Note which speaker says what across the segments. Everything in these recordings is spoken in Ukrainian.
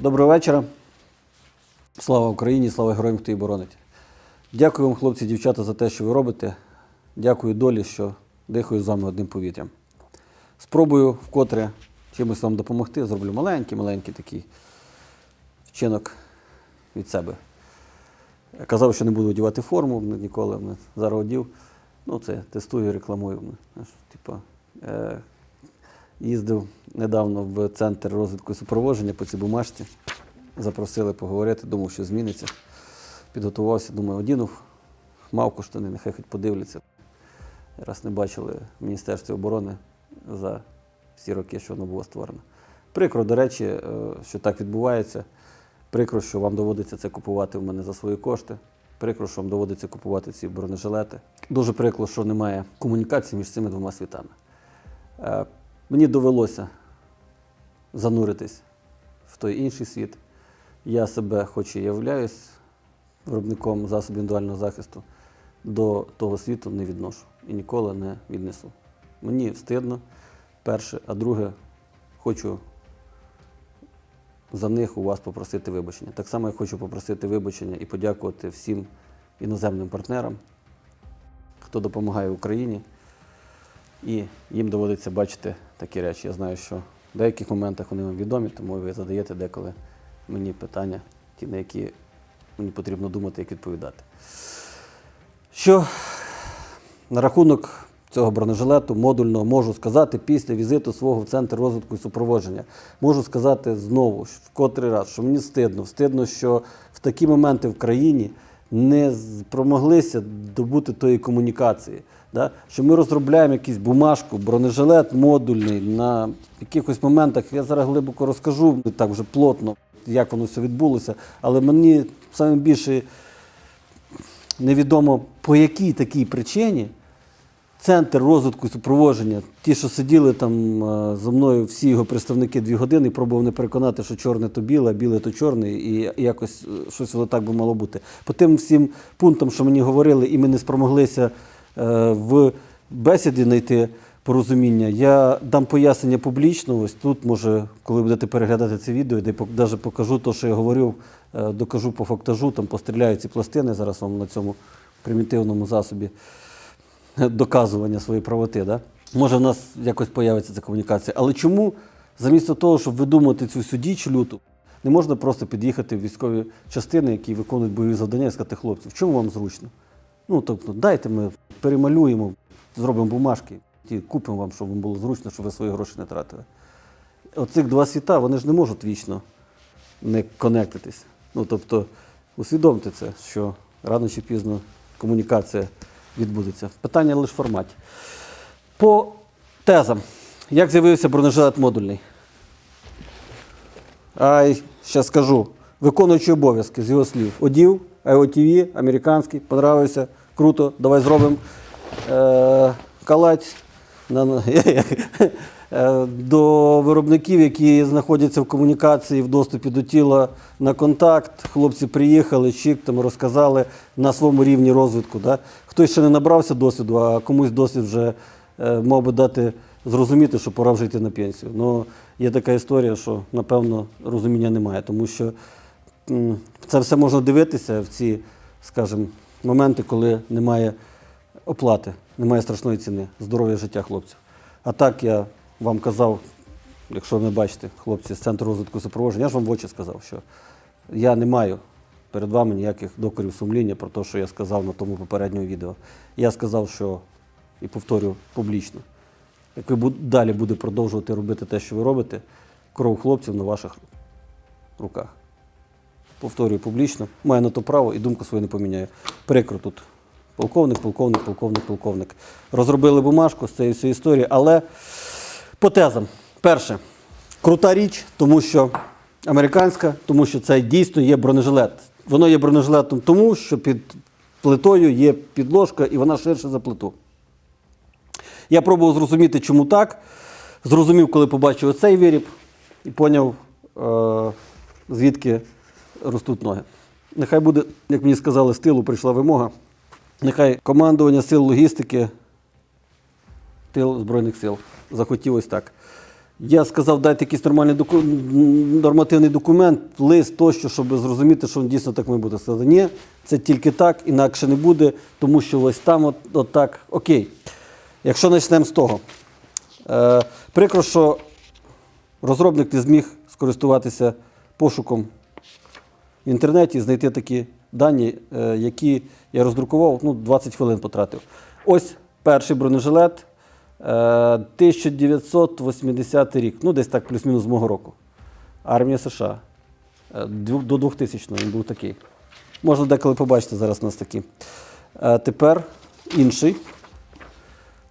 Speaker 1: Доброго вечора. Слава Україні, слава героям, хто її боронить. Дякую вам, хлопці дівчата, за те, що ви робите. Дякую долі, що дихаю з вами одним повітрям. Спробую вкотре чимось вам допомогти. Зроблю маленький, маленький такий вчинок від себе. Казав, що не буду одягати форму ніколи. Зараз одів. Ну, це тестую, рекламую. Типу, е, їздив недавно в центр розвитку і супроводження по цій бумажці. Запросили поговорити, думав, що зміниться. Підготувався, думаю, одінув мавку штани, нехай хоч подивляться. Раз не бачили в Міністерстві оборони за всі роки, що воно було створено. Прикро, до речі, е, що так відбувається. Прикро, що вам доводиться це купувати в мене за свої кошти. Прикро, що вам доводиться купувати ці бронежилети. Дуже прикро, що немає комунікації між цими двома світами. Мені довелося зануритись в той інший світ. Я себе, хоч і являюсь виробником засобів індивідуального захисту, до того світу не відношу і ніколи не віднесу. Мені встидно, перше, а друге, хочу за них у вас попросити вибачення. Так само я хочу попросити вибачення і подякувати всім іноземним партнерам, хто допомагає Україні. І їм доводиться бачити такі речі. Я знаю, що в деяких моментах вони вам відомі, тому ви задаєте деколи мені питання, ті, на які мені потрібно думати, як відповідати. Що на рахунок цього бронежилету модульного можу сказати після візиту свого в центр розвитку і супроводження. Можу сказати знову, в котрий раз, що мені стидно, стидно, що в такі моменти в країні не спромоглися добути тої комунікації. Да? Що ми розробляємо якусь бумажку, бронежилет модульний на якихось моментах. Я зараз глибоко розкажу так вже плотно, як воно все відбулося. Але мені саме більше невідомо по якій такій причині центр розвитку і супроводження, ті, що сиділи там е, зі мною, всі його представники дві години, пробував не переконати, що чорне то біле, а біле то чорне, і якось щось воно так би мало бути. По тим всім пунктам, що мені говорили, і ми не спромоглися в бесіді знайти порозуміння, я дам пояснення публічно. Ось тут, може, коли будете переглядати це відео, де навіть покажу те, що я говорив, е, докажу по фактажу, там постріляю ці пластини зараз вам на цьому примітивному засобі доказування своєї правоти. Да? Може, в нас якось появиться ця комунікація. Але чому, замість того, щоб видумати цю всю діч люту, не можна просто під'їхати в військові частини, які виконують бойові завдання, і сказати, хлопці, в чому вам зручно? Ну, тобто, дайте ми перемалюємо, зробимо бумажки, ті купимо вам, щоб вам було зручно, щоб ви свої гроші не тратили. Оцих два світа, вони ж не можуть вічно не конектитись. Ну, тобто, усвідомте це, що рано чи пізно комунікація відбудеться. Питання лише в форматі. По тезам. Як з'явився бронежилет модульний? Ай, ще скажу. Виконуючий обов'язки з його слів. Одів, IOTV, американський, понравився, круто, давай зробимо. Е, на- Е, до виробників, які знаходяться в комунікації, в доступі до тіла на контакт. Хлопці приїхали, чик, там розказали на своєму рівні розвитку. Да? Хтось ще не набрався досвіду, а комусь досвід вже е, мав би дати зрозуміти, що пора вже йти на пенсію. Ну, є така історія, що напевно розуміння немає, тому що це все можна дивитися в ці, скажімо, моменти, коли немає оплати, немає страшної ціни, здоров'я життя хлопців. А так я вам казав, якщо не бачите, хлопці з центру розвитку супроводження, я ж вам в очі сказав, що я не маю перед вами ніяких докорів сумління про те, що я сказав на тому попередньому відео. Я сказав, що і повторю публічно. Як ви далі будете продовжувати робити те, що ви робите, кров хлопців на ваших руках. Повторюю публічно, маю на то право і думку свою не поміняю. Прикро тут. Полковник, полковник, полковник, полковник. Розробили бумажку з цієї всієї історії, але по тезам. Перше, крута річ, тому що американська, тому що це дійсно є бронежилет. Воно є бронежилетом тому, що під плитою є підложка і вона ширша за плиту. Я пробував зрозуміти, чому так. Зрозумів, коли побачив оцей виріб і поняв, е- звідки ростуть ноги. Нехай буде, як мені сказали, з тилу прийшла вимога. Нехай командування сил логістики тил Збройних сил захотілось так. Я сказав, дайте якийсь нормальний доку... нормативний документ, лист тощо, щоб зрозуміти, що дійсно так має бути. Сказали, ні, це тільки так, інакше не буде, тому що ось там от, от так. Окей. Якщо почнемо з того. Е, прикро, що розробник не зміг скористуватися пошуком в інтернеті, знайти такі дані, е, які я роздрукував, ну, 20 хвилин потратив. Ось перший бронежилет. е, 1980 рік, ну десь так плюс-мінус з мого року. Армія США. Е, До 2000 він був такий. Можна деколи побачити зараз у нас такі. Е, Тепер інший,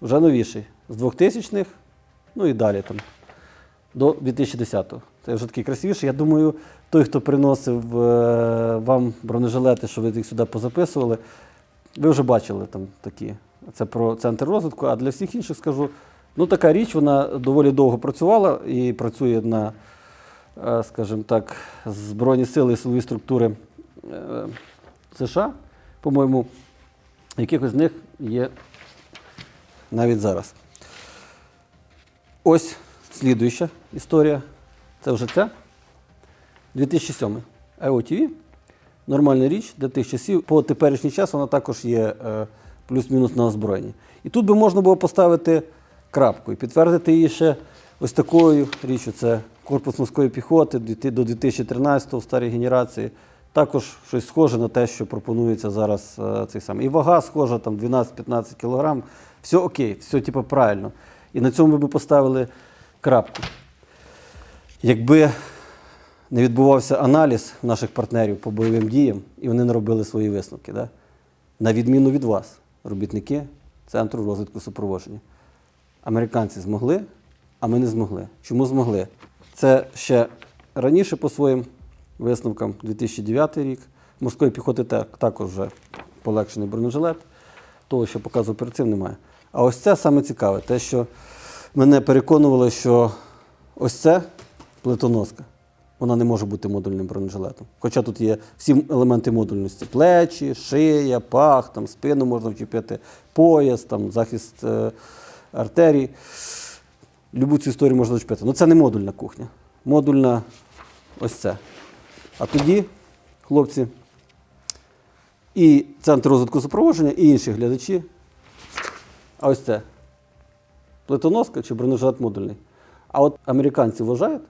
Speaker 1: вже новіший. З 2000-х, ну і далі там. До 2010-го. Це вже такий красивіший. Я думаю, той, хто приносив е, вам бронежилети, що ви їх сюди позаписували, ви вже бачили там такі. Це про центр розвитку. А для всіх інших скажу, ну така річ, вона доволі довго працювала і працює на, е, скажімо так, Збройні сили і силові структури е, США. По-моєму, якихось з них є навіть зараз. Ось слідуюча історія. Це вже це. 2007. EOTV. Нормальна річ для тих часів. По теперішній час вона також є е, плюс-мінус на озброєнні. І тут би можна було поставити крапку і підтвердити її ще ось такою річчю. Це корпус морської піхоти до 2013-го в старій генерації. Також щось схоже на те, що пропонується зараз е, цей самий. І вага схожа, там 12-15 кілограм. Все окей, все типу, правильно. І на цьому ми б поставили крапку. Якби не відбувався аналіз наших партнерів по бойовим діям, і вони не робили свої висновки. Да? На відміну від вас, робітники Центру розвитку супроводження. Американці змогли, а ми не змогли. Чому змогли? Це ще раніше по своїм висновкам, 2009 рік. Морської піхоти також вже полегшений бронежилет. Того, що показував перед немає. А ось це саме цікаве, те, що мене переконувало, що ось це плитоноска. Вона не може бути модульним бронежилетом. Хоча тут є всі елементи модульності: плечі, шия, пах, там, спину можна вчепити, пояс, там, захист е, артерій. Любу цю історію можна вчепити. Ну це не модульна кухня. Модульна ось це. А тоді, хлопці, і Центр розвитку супроводження, і інші глядачі. А ось це плитоноска чи бронежилет модульний. А от американці вважають,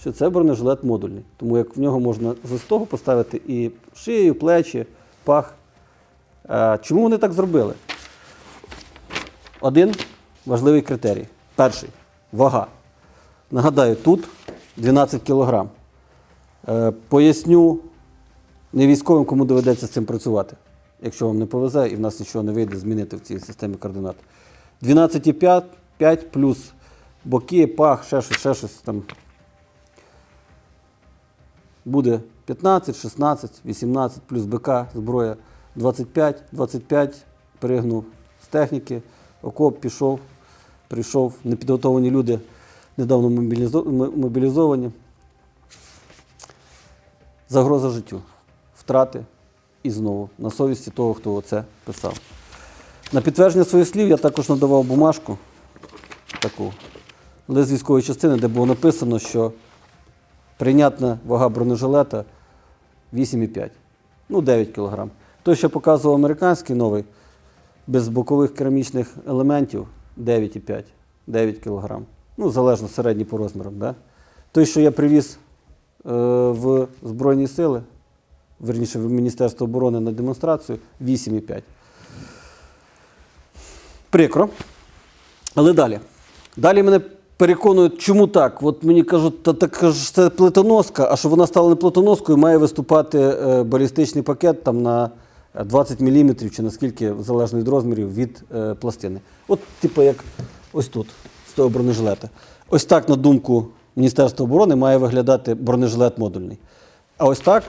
Speaker 1: що це бронежилет модульний. Тому як в нього можна з того поставити і шию, плечі, пах. Е, Чому вони так зробили? Один важливий критерій. Перший вага. Нагадаю, тут 12 кілограм. Е, Поясню не військовим, кому доведеться з цим працювати, якщо вам не повезе і в нас нічого не вийде змінити в цій системі координат. 12,5 плюс боки, пах, ще щось, ще щось там. Буде 15, 16, 18, плюс БК, зброя 25, 25, перегнув з техніки, окоп пішов, прийшов, непідготовлені люди, недавно мобілізовані. Загроза життю, втрати і знову на совісті того, хто це писав. На підтвердження своїх слів я також надавав бумажку таку лист військової частини, де було написано, що прийнятна вага бронежилета 8,5, ну 9 кг. Той, що показував американський новий, без бокових керамічних елементів 9,5, 9 кг. Ну, залежно середній по розмірам. Да? Той, що я привіз е, в Збройні сили, верніше в Міністерство оборони на демонстрацію 8,5. Прикро. Але далі. Далі мене переконують, чому так. От мені кажуть, та так ж це плитоноска, а щоб вона стала не плитоноскою, має виступати е, балістичний пакет там на 20 мм чи наскільки, залежно від розмірів, від е, пластини. От, типу, як ось тут, з того бронежилета. Ось так, на думку Міністерства оборони, має виглядати бронежилет модульний. А ось так,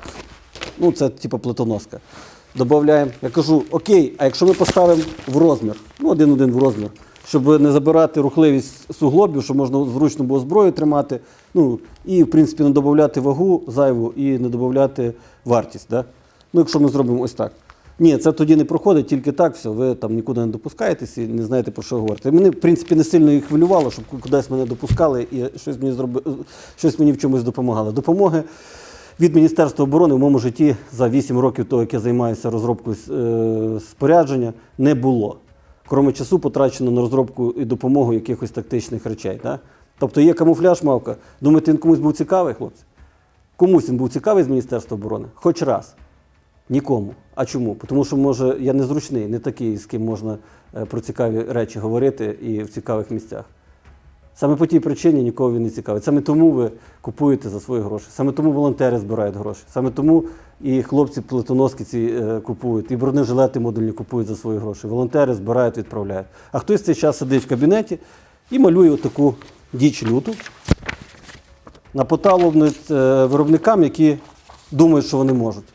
Speaker 1: ну це типу плитоноска. Добавляємо. Я кажу, окей, а якщо ми поставимо в розмір, ну один-один в розмір, щоб не забирати рухливість суглобів, щоб можна зручно було зброю тримати, ну і в принципі не додати вагу зайву і не додати вартість. Да? Ну, якщо ми зробимо ось так. Ні, це тоді не проходить, тільки так, все, ви там нікуди не допускаєтесь і не знаєте, про що говорити. Мене, в принципі, не сильно їх хвилювало, щоб кудись мене допускали і щось мені, зроби... щось мені в чомусь допомагали. Допомоги від Міністерства оборони в моєму житті за 8 років того, як я займаюся розробкою е, спорядження, не було. Кроме часу потрачено на розробку і допомогу якихось тактичних речей. Да? Тобто є камуфляж мавка. Думаєте, він комусь був цікавий, хлопці? Комусь він був цікавий з Міністерства оборони? Хоч раз. Нікому. А чому? Тому що, може, я незручний, не такий, з ким можна е, про цікаві речі говорити і в цікавих місцях. Саме по тій причині нікого він не цікавить. Саме тому ви купуєте за свої гроші. Саме тому волонтери збирають гроші. Саме тому і хлопці плитоноски ці е, купують, і бронежилети модульні купують за свої гроші. Волонтери збирають, відправляють. А хтось цей час сидить в кабінеті і малює отаку діч люту на поталу е, виробникам, які думають, що вони можуть.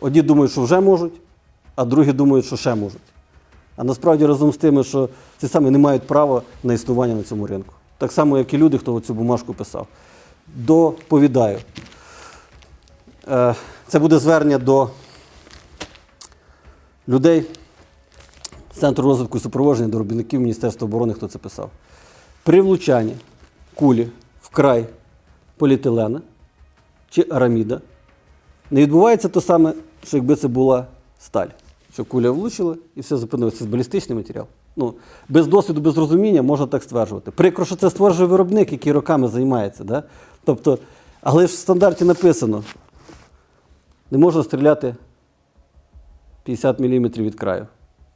Speaker 1: Одні думають, що вже можуть, а другі думають, що ще можуть. А насправді разом з тими, що ці саме не мають права на існування на цьому ринку. Так само, як і люди, хто цю бумажку писав. Доповідаю. Е, Це буде звернення до людей Центру розвитку і супроводження до робітників Міністерства оборони, хто це писав. При влучанні кулі в край поліетилена чи араміда не відбувається те саме, що якби це була сталь. Що куля влучила і все зупинилося. Це балістичний матеріал. Ну, без досвіду, без розуміння можна так стверджувати. Прикро, що це стверджує виробник, який роками займається. Да? Тобто, але ж в стандарті написано: не можна стріляти 50 мм від краю.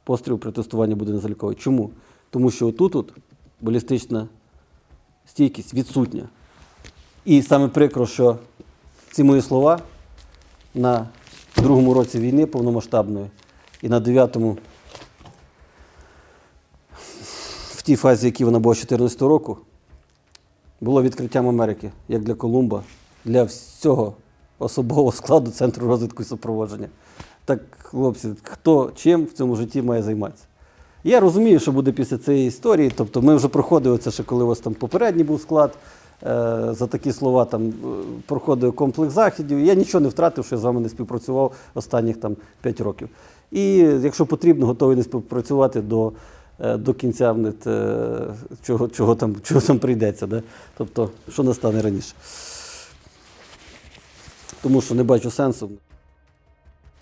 Speaker 1: Постріл при тестуванні буде незаліковий. Чому? Тому що отут от балістична стійкість відсутня. І саме прикро, що ці мої слова на другому році війни повномасштабної і на дев'ятому, в тій фазі, якій вона була 2014 року, було відкриттям Америки як для Колумба, для всього особового складу Центру розвитку і супроводження. Так, хлопці, хто чим в цьому житті має займатися? Я розумію, що буде після цієї історії. Тобто ми вже проходили це ще коли у вас там попередній був склад. Е, За такі слова там е, проходив комплекс заходів. Я нічого не втратив, що я з вами не співпрацював останніх там 5 років. І якщо потрібно, готовий не співпрацювати до, е, до кінця е, чого, чого, там, чого там прийдеться. Да? Тобто, що настане раніше. Тому що не бачу сенсу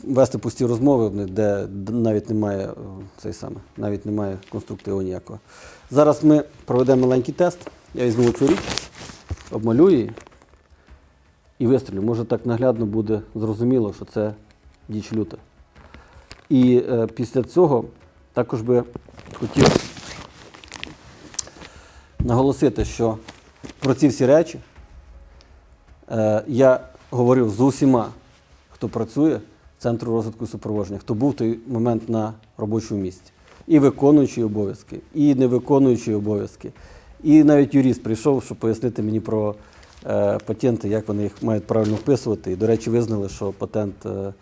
Speaker 1: вести пусті розмови, де навіть немає е, цей саме, навіть немає конструктиву ніякого. Зараз ми проведемо маленький тест. Я візьму цю річ, обмалюю її і вистрілю. Може так наглядно буде зрозуміло, що це діч люта. І е, після цього також би хотів наголосити, що про ці всі речі е, я говорив з усіма, хто працює в Центру розвитку супроводження, хто був той момент на робочому місці. І виконуючий обов'язки, і не виконуючий обов'язки. І навіть юрист прийшов, щоб пояснити мені про е, патенти, як вони їх мають правильно вписувати. І, до речі, визнали, що патент е,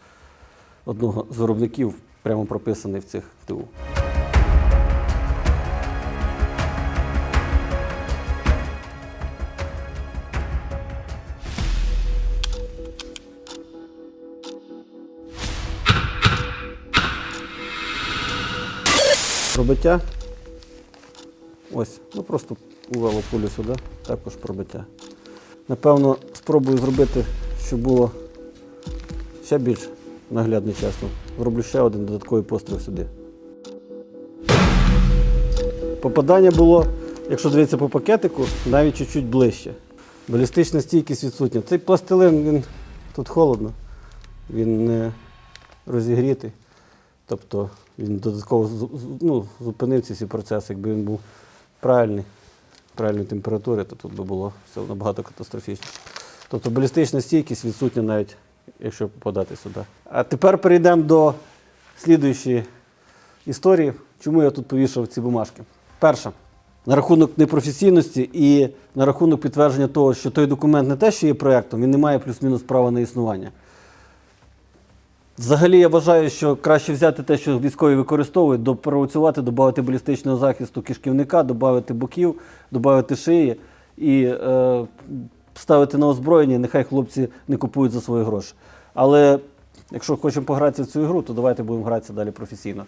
Speaker 1: одного з виробників прямо прописаний в цих ТУ. Пробиття. Ось, ну просто увело пулю сюди, також пробиття. Напевно, спробую зробити, щоб було ще більш наглядно і чесно. Зроблю ще один додатковий постріл сюди. Попадання було, якщо дивитися по пакетику, навіть чуть-чуть ближче. Балістична стійкість відсутня. Цей пластилин, він тут холодно, він не розігрітий. Тобто він додатково ну, зупинив ці всі процеси. Якби він був правильний, правильної температури, то тут би було все набагато катастрофічніше. Тобто балістична стійкість відсутня навіть, якщо подати сюди. А тепер перейдемо до слідуючої історії, чому я тут повішав ці бумажки. Перша. На рахунок непрофесійності і на рахунок підтвердження того, що той документ не те, що є проєктом, він не має плюс-мінус права на існування. Взагалі я вважаю, що краще взяти те, що військові використовують, допрацювати, додати балістичного захисту кишківника, додати боків, додати шиї і е, ставити на озброєння, нехай хлопці не купують за свої гроші. Але Якщо хочемо погратися в цю ігру, то давайте будемо гратися далі професійно.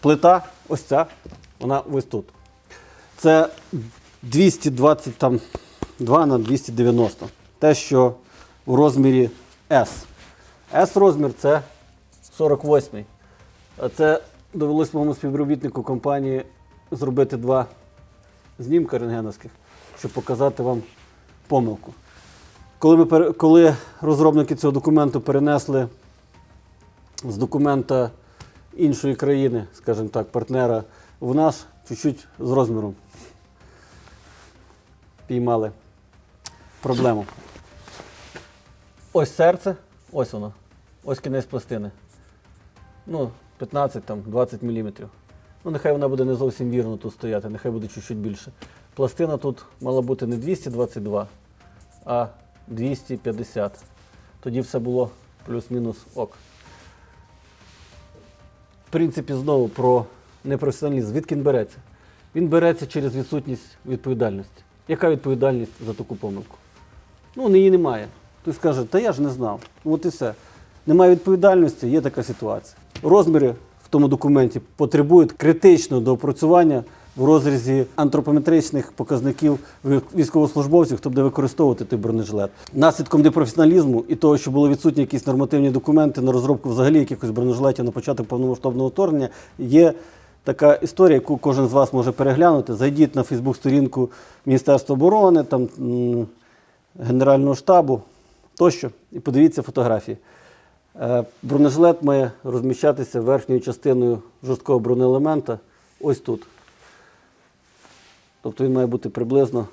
Speaker 1: Плита, ось ця, вона ось тут. Це 222 на 290. Те, що у розмірі S. S розмір це 48. А це довелось моєму співробітнику компанії зробити два знімка рентгеновських, щоб показати вам помилку. Коли, ми, коли розробники цього документу перенесли з документа іншої країни, скажімо так, партнера, в наш чуть-чуть з розміром піймали проблему. Ось серце, ось воно. Ось кінець пластини. Ну, 15-20 мм. Ну, нехай вона буде не зовсім вірно тут стояти, нехай буде чуть-чуть більше. Пластина тут мала бути не 222, а 250. Тоді все було плюс-мінус ок. В принципі, знову про непрофесіоналізм. Звідки він береться? Він береться через відсутність відповідальності. Яка відповідальність за таку помилку? Ну, її немає. Хтось скаже, та я ж не знав. От і все. Немає відповідальності, є така ситуація. Розміри в тому документі потребують критичного доопрацювання в розрізі антропометричних показників військовослужбовців, хто буде використовувати той бронежилет. Наслідком непрофесіоналізму і того, що були відсутні якісь нормативні документи на розробку взагалі якихось бронежилетів на початок повномасштабного вторгнення, є така історія, яку кожен з вас може переглянути. Зайдіть на Фейсбук-сторінку Міністерства оборони, там Генерального штабу тощо, і подивіться фотографії. Е, Бронежилет має розміщатися верхньою частиною жорсткого бронеелемента ось тут. Тобто він має бути приблизно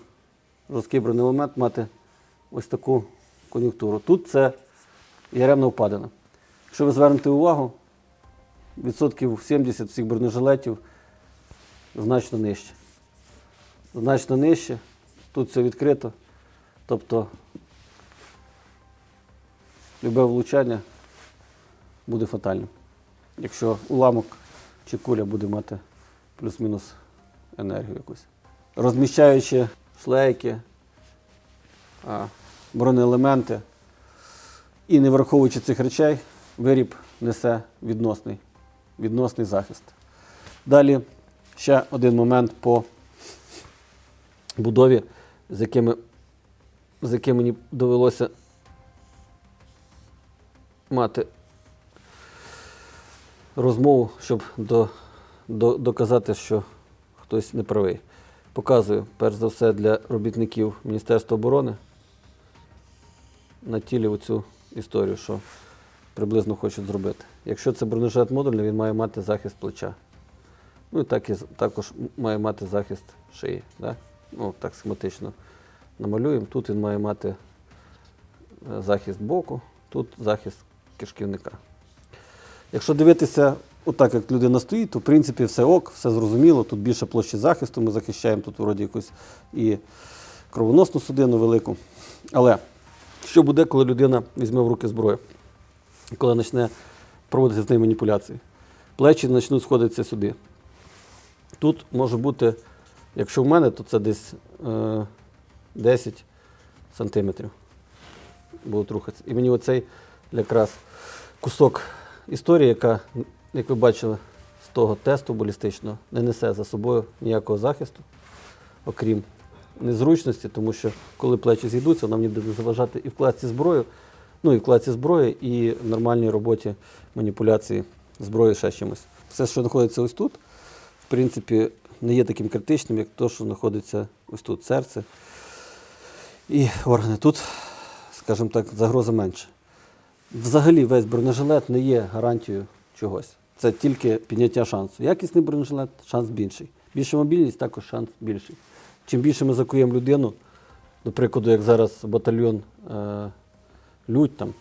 Speaker 1: жорсткий бронеелемент мати ось таку кон'юнктуру. Тут це яремна впадина. Якщо ви звернете увагу, відсотків 70 всіх бронежилетів значно нижче. Значно нижче. Тут все відкрито. Тобто любе влучання буде фатальним. Якщо уламок чи куля буде мати плюс-мінус енергію якусь. Розміщаючи шлейки, бронеелементи і не враховуючи цих речей, виріб несе відносний, відносний захист. Далі ще один момент по будові, з якими, з яким мені довелося мати розмову, щоб до, до, доказати, що хтось не правий. Показую, перш за все, для робітників Міністерства оборони на тілі оцю історію, що приблизно хочуть зробити. Якщо це бронежилет модульний, він має мати захист плеча. Ну і так і, також має мати захист шиї. Да? Ну, так схематично намалюємо. Тут він має мати е, захист боку, тут захист кишківника. Якщо дивитися отак, як людина стоїть, то в принципі все ок, все зрозуміло. Тут більше площі захисту, ми захищаємо тут вроді якусь і кровоносну судину велику. Але що буде, коли людина візьме в руки зброю? Коли почне проводити з нею маніпуляції? Плечі почнуть сходитися сюди. Тут може бути, якщо в мене, то це десь е, 10 сантиметрів будуть рухатися. І мені оцей якраз кусок історії, яка, як ви бачили, з того тесту балістичного не несе за собою ніякого захисту, окрім незручності, тому що коли плечі зійдуться, нам ніде буде заважати і в класці зброю, ну і в класці зброї, і в нормальній роботі маніпуляції зброї ще чимось. Все, що знаходиться ось тут, в принципі, не є таким критичним, як те, що знаходиться ось тут серце і органи. Тут, скажімо так, загроза менше. Взагалі весь бронежилет не є гарантією чогось. Це тільки підняття шансу. Якісний бронежилет шанс більший. Більша мобільність також шанс більший. Чим більше ми закуємо людину, до прикладу, як зараз батальйон е, Людь, там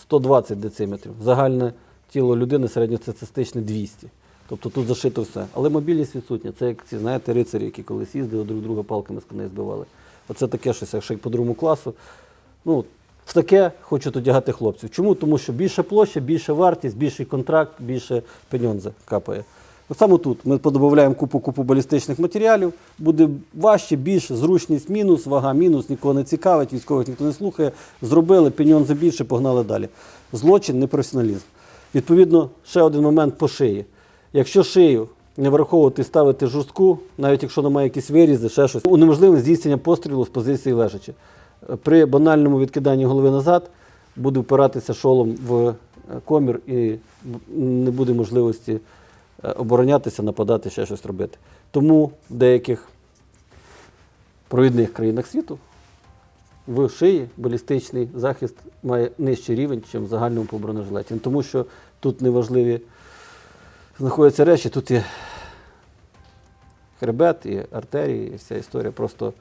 Speaker 1: 120 дециметрів. Загальне тіло людини середньоцистичне 200. Тобто тут зашито все. Але мобільність відсутня. Це як ці, знаєте, рицарі, які колись їздили, друг друга палками з коней збивали. Оце таке щось, якщо як по другому класу. Ну, в таке хочуть одягати хлопців. Чому? Тому що більше площа, більше вартість, більший контракт, більше пеньонзе капає. Само тут ми подобавляємо купу купу балістичних матеріалів, буде важче, більше, зручність мінус, вага мінус, нікого не цікавить, військових ніхто не слухає. Зробили, пеньон за більше, погнали далі. Злочин, непрофесіоналізм. Відповідно, ще один момент по шиї. Якщо шию не враховувати, ставити жорстку, навіть якщо немає якісь вирізи, ще щось, унеможливе здійснення пострілу з позиції лежачи. При банальному відкиданні голови назад буде впиратися шолом в е, комір і не буде можливості е, оборонятися, нападати, ще щось робити. Тому в деяких провідних країнах світу в шиї балістичний захист має нижчий рівень, ніж в загальному по бронежилеті. Ну, Тому що тут неважливі знаходяться речі, тут є хребет, і артерії, і вся історія. Просто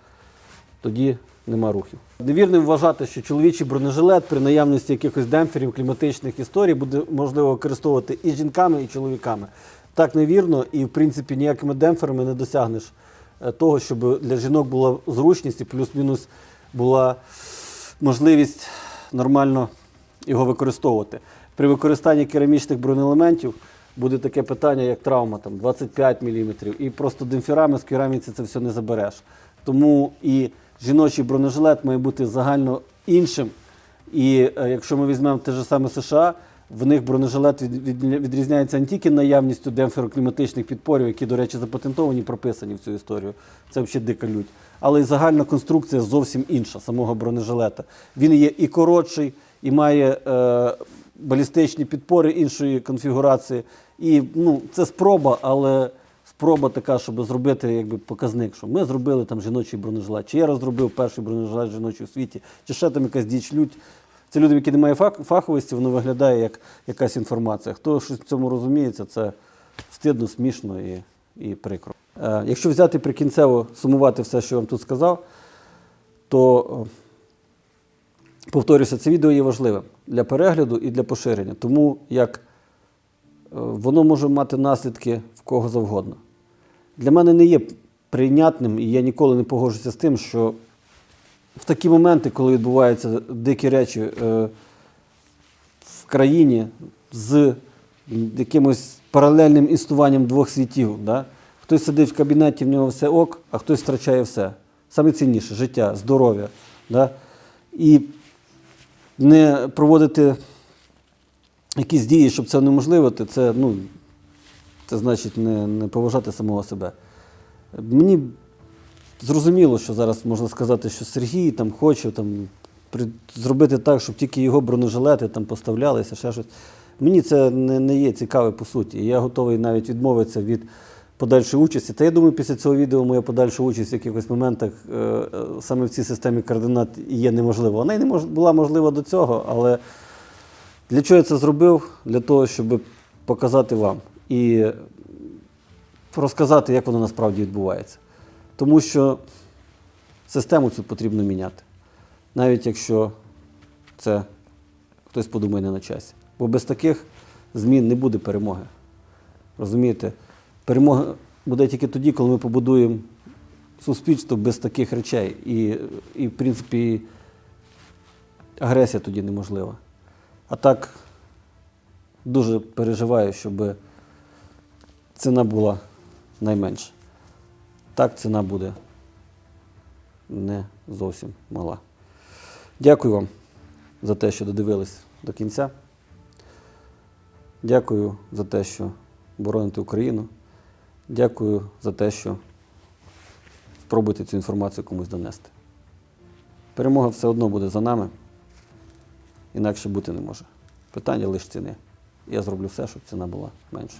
Speaker 1: тоді нема рухів. Невірно вважати, що чоловічий бронежилет при наявності якихось демпферів, кліматичних історій буде можливо використовувати і жінками, і чоловіками. Так невірно, і в принципі ніякими демпферами не досягнеш е, того, щоб для жінок була зручність і плюс-мінус була можливість нормально його використовувати. При використанні керамічних бронеелементів буде таке питання, як травма там, 25 мм, і просто демпферами з кераміці це все не забереш. Тому і жіночий бронежилет має бути загально іншим. І е, якщо ми візьмемо те ж саме США, в них бронежилет від, від, відрізняється не тільки наявністю демпферокліматичних підпорів, які, до речі, запатентовані, прописані в цю історію. Це взагалі дика лють. Але і загальна конструкція зовсім інша самого бронежилета. Він є і коротший, і має е, балістичні підпори іншої конфігурації. І ну, це спроба, але спроба така, щоб зробити якби, показник, що ми зробили там жіночий бронежилет, чи я розробив перший бронежилет жіночий у світі, чи ще там якась діч лють. Це люди, які не мають фаховості, воно виглядає як якась інформація. Хто щось в цьому розуміється, це стидно, смішно і, і прикро. Е, якщо взяти прикінцево сумувати все, що я вам тут сказав, то е, повторюся, це відео є важливим для перегляду і для поширення, тому як е, воно може мати наслідки в кого завгодно. Для мене не є прийнятним, і я ніколи не погоджуся з тим, що в такі моменти, коли відбуваються дикі речі е, в країні з якимось паралельним існуванням двох світів, да? хтось сидить в кабінеті, в нього все ок, а хтось втрачає все. Саме цінніше життя, здоров'я. Да? І не проводити якісь дії, щоб це унеможливити, це, ну, це значить не, не поважати самого себе. Мені зрозуміло, що зараз можна сказати, що Сергій там хоче там, при, зробити так, щоб тільки його бронежилети там поставлялися, ще щось. Мені це не, не є цікаве по суті. Я готовий навіть відмовитися від подальшої участі. Та я думаю, після цього відео моя подальша участь в якихось моментах е, е, саме в цій системі координат є неможлива. Вона й не мож, була можлива до цього, але для чого я це зробив? Для того, щоб показати вам і розказати, як воно насправді відбувається. Тому що систему цю потрібно міняти, навіть якщо це хтось подумає не на часі. Бо без таких змін не буде перемоги. Розумієте? Перемога буде тільки тоді, коли ми побудуємо суспільство без таких речей. І, і в принципі, агресія тоді неможлива. А так дуже переживаю, щоб ціна була найменша. Так ціна буде не зовсім мала. Дякую вам за те, що додивились до кінця. Дякую за те, що бороните Україну. Дякую за те, що спробуєте цю інформацію комусь донести. Перемога все одно буде за нами. Інакше бути не може. Питання лише ціни. Я зроблю все, щоб ціна була менша.